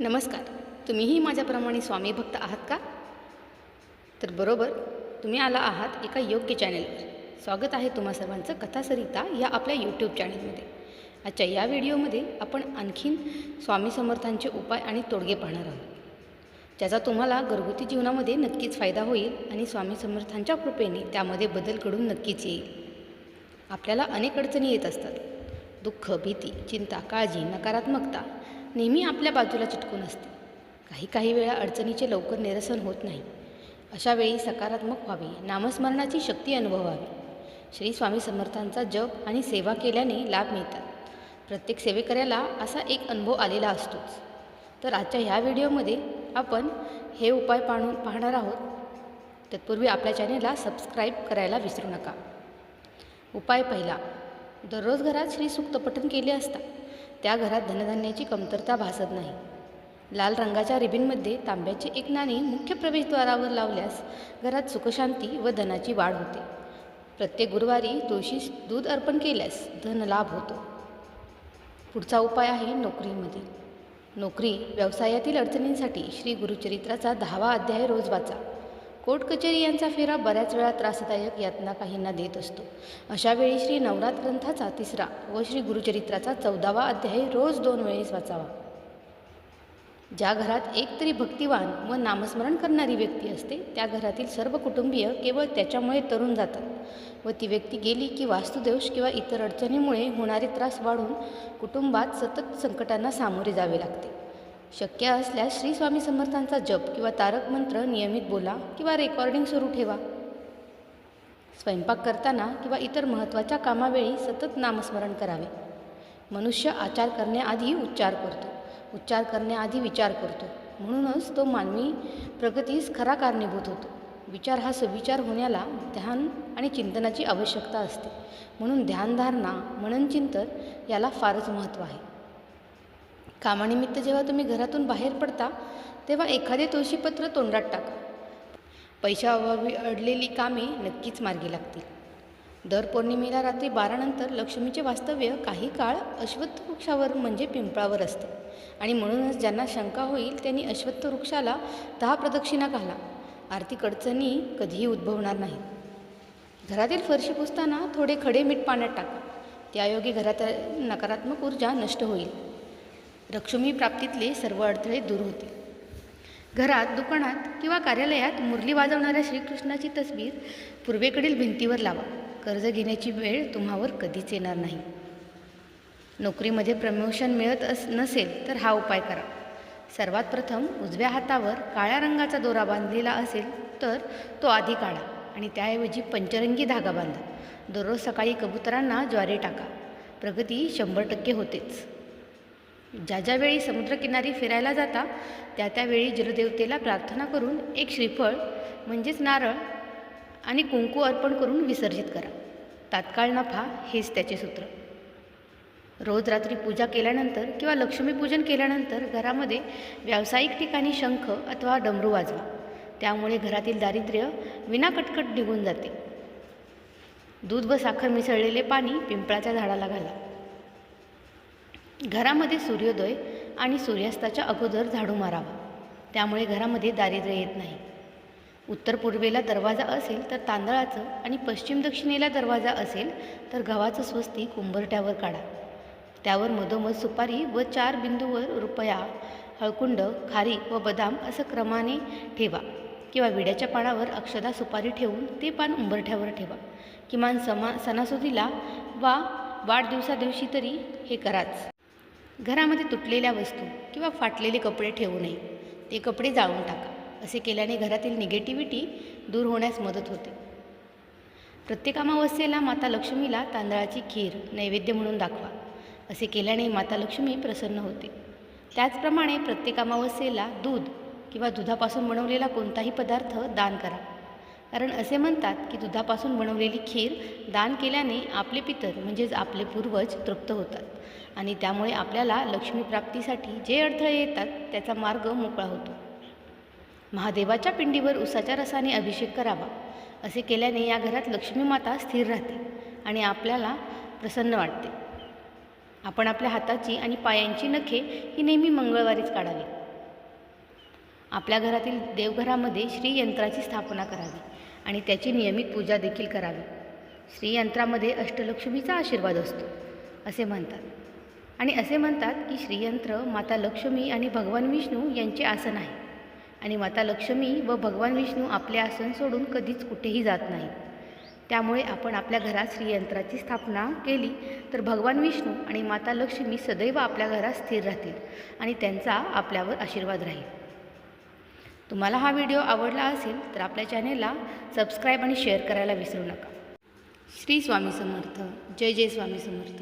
नमस्कार. तुम्हीही माझ्याप्रमाणे स्वामी भक्त आहात का? तर बरोबर तुम्ही आला आहात एका योग्य चॅनेलवर. स्वागत आहे तुम्हा सर्वांचं कथासरिता या आपल्या यूट्यूब चॅनेलमध्ये. आजच्या या व्हिडिओमध्ये आपण आणखीन स्वामी समर्थांचे उपाय आणि तोडगे पाहणार आहोत. ज्याचा तुम्हाला घरगुती जीवनामध्ये नक्कीच फायदा होईल आणि स्वामी समर्थांच्या कृपेने त्यामध्ये बदल घडून नक्कीच येईल. आपल्याला अनेक अडचणी येत असतात. दुःख भीती चिंता काळजी नकारात्मकता नेहमी आपल्या बाजूला चिटकून असते. काही काही वेळा अडचणीचे लवकर निरसन होत नाही. अशा वेळी सकारात्मक व्हावे नामस्मरणाची शक्ती अनुभवावी. श्री स्वामी समर्थांचा जप आणि सेवा केल्याने लाभ मिळतात. प्रत्येक सेवेकऱ्याला असा एक अनुभव आलेला असतोच. तर आजच्या ह्या व्हिडिओमध्ये आपण हे उपाय पाहून पाहणार आहोत. तत्पूर्वी आपल्या चॅनेलला सबस्क्राईब करायला विसरू नका. उपाय पहिला दररोज घरात श्रीसूक्त पठण केले असता त्या घरात धनधान्याची कमतरता भासत नाही. लाल रंगाच्या रिबिनमध्ये तांब्याचे एक नाणी मुख्य प्रवेशद्वारावर लावल्यास घरात सुखशांती व धनाची वाढ होते. प्रत्येक गुरुवारी तुळशीस दूध अर्पण केल्यास धनलाभ होतो. पुढचा उपाय आहे नोकरीमध्ये. नोकरी व्यवसायातील अडचणींसाठी श्री गुरुचरित्राचा दहावा अध्याय रोज वाचा. कोर्ट कचेरी यांचा फेरा बऱ्याच वेळा त्रासदायक यातना काहींना देत असतो. अशा वेळी श्री नवरात ग्रंथाचा तिसरा व श्री गुरुचरित्राचा चौदावा अध्याय रोज दोन वेळेस वाचावा. ज्या घरात एक तरी भक्तिवान व नामस्मरण करणारी व्यक्ती असते त्या घरातील सर्व कुटुंबीय केवळ त्याच्यामुळे तरुण जातात व ती व्यक्ती गेली की वास्तुदोष किंवा इतर अडचणीमुळे होणारे त्रास वाढून कुटुंबात सतत संकटांना सामोरे जावे लागते. शक्य असल्यास श्री स्वामी समर्थांचा जप किंवा तारक मंत्र नियमित बोला किंवा रेकॉर्डिंग सुरू ठेवा. स्वयंपाक करताना किंवा इतर महत्त्वाच्या कामावेळी सतत नामस्मरण करावे. मनुष्य आचार करण्याआधी उच्चार करतो. उच्चार करण्याआधी विचार करतो. म्हणूनच तो मानवी प्रगतीस खरा कारणीभूत होतो. विचार हा सुविचार होण्याला ध्यान आणि चिंतनाची आवश्यकता असते. म्हणून ध्यानधारणा मननचिंतन याला फारच महत्त्व आहे. कामानिमित्त जेव्हा तुम्ही घरातून बाहेर पडता तेव्हा एखादे तुळशीपत्र तोंडात टाका. पैशाअभावी अडलेली कामे नक्कीच मार्गी लागतील. दर पौर्णिमेला रात्री बारानंतर लक्ष्मीचे वास्तव्य काही काळ अश्वत्थ वृक्षावर म्हणजे पिंपळावर असते. आणि म्हणूनच ज्यांना शंका होईल त्यांनी अश्वत्थ वृक्षाला दहा प्रदक्षिणा घाला. आर्थिक अडचणी कधीही उद्भवणार नाहीत. घरातील फरशी पुसताना थोडे खडे मीठ पाण्यात टाका. त्यायोगे घरात नकारात्मक ऊर्जा नष्ट होईल. लक्ष्मी प्राप्तीतले सर्व अडथळे दूर होतील घरात दुकानात किंवा कार्यालयात मुरली वाजवणाऱ्या श्रीकृष्णाची तस्वीर पूर्वेकडील भिंतीवर लावा. कर्ज घेण्याची वेळ तुम्हावर कधीच येणार नाही. नोकरीमध्ये प्रमोशन मिळत अस नसेल तर हा उपाय करा. सर्वात प्रथम उजव्या हातावर काळ्या रंगाचा दोरा बांधलेला असेल तर तो आधी काढा आणि त्याऐवजी पंचरंगी धागा बांधा. दररोज सकाळी कबुतरांना ज्वारी टाका. प्रगती शंभर टक्के होतेच. ज्या ज्यावेळी समुद्रकिनारी फिरायला जाता त्या त्यावेळी जलदेवतेला प्रार्थना करून एक श्रीफळ म्हणजेच नारळ आणि कुंकू अर्पण करून विसर्जित करा. तात्काळ नफा हेच त्याचे सूत्र. रोज रात्री पूजा केल्यानंतर किंवा लक्ष्मीपूजन केल्यानंतर घरामध्ये व्यावसायिक ठिकाणी शंख अथवा डमरू वाजवा. त्यामुळे घरातील दारिद्र्य विनाकटकट निघून जाते. दूध व साखर मिसळलेले पाणी पिंपळाच्या झाडाला घाला. घरामध्ये सूर्योदय आणि सूर्यास्ताच्या अगोदर झाडू मारावा. त्यामुळे घरामध्ये दारिद्र्य येत नाही. उत्तर पूर्वेला दरवाजा असेल तर तांदळाचं आणि पश्चिम दक्षिणेला दरवाजा असेल तर गव्हाचं स्वस्तिक कुंभरट्यावर काढा. त्यावर मधोमध सुपारी व चार बिंदूवर रुपया हळकुंड खारी व बदाम असं क्रमाने ठेवा किंवा विड्याच्या पानावर अक्षदा सुपारी ठेवून ते पान उंबरठ्यावर ठेवा. किमान समा सणासुदीला वा वाढदिवसादिवशी तरी हे कराच. घरामध्ये तुटलेल्या वस्तू किंवा फाटलेले कपडे ठेवू नये. ते कपडे जाळून टाका. असे केल्याने घरातील निगेटिव्हिटी दूर होण्यास मदत होते. प्रत्येक अमावस्येला माता लक्ष्मीला तांदळाची खीर नैवेद्य म्हणून दाखवा. असे केल्याने माता लक्ष्मी प्रसन्न होते. त्याचप्रमाणे प्रत्येक अमावस्येला दूध किंवा दुधापासून बनवलेला कोणताही पदार्थ दान करा. कारण असे म्हणतात की दुधापासून बनवलेली खीर दान केल्याने आपले पितर म्हणजेच आपले पूर्वज तृप्त होतात. आणि त्यामुळे आपल्याला लक्ष्मी प्राप्तीसाठी जे अडथळे येतात त्याचा मार्ग मोकळा होतो. महादेवाच्या पिंडीवर उसाच्या रसाने अभिषेक करावा असे केल्याने या घरात लक्ष्मी माता स्थिर राहते आणि आपल्याला प्रसन्न वाटते. आपण आपल्या हाताची आणि पायांची नखे ही नेहमी मंगळवारीच काढावी. आपल्या घरातील देवघरामध्ये श्रीयंत्राची स्थापना करावी. आणि त्याची नियमित पूजा देखील करावी. श्रीयंत्रामध्ये अष्टलक्ष्मीचा आशीर्वाद असतो असे म्हणतात. आणि असे म्हणतात की श्रीयंत्र माता लक्ष्मी आणि भगवान विष्णू यांचे आसन आहे. आणि माता लक्ष्मी व भगवान विष्णू आपले आसन सोडून कधीच कुठेही जात नाहीत. त्यामुळे आपण आपल्या घरात श्रीयंत्राची स्थापना केली तर भगवान विष्णू आणि माता लक्ष्मी सदैव आपल्या घरात स्थिर राहतील आणि त्यांचा आपल्यावर आशीर्वाद राहील. तुम्हाला हा व्हिडिओ आवडला असेल तर आपल्या चॅनेलला सबस्क्राईब आणि शेअर करायला विसरू नका. श्री स्वामी समर्थ. जय जय स्वामी समर्थ.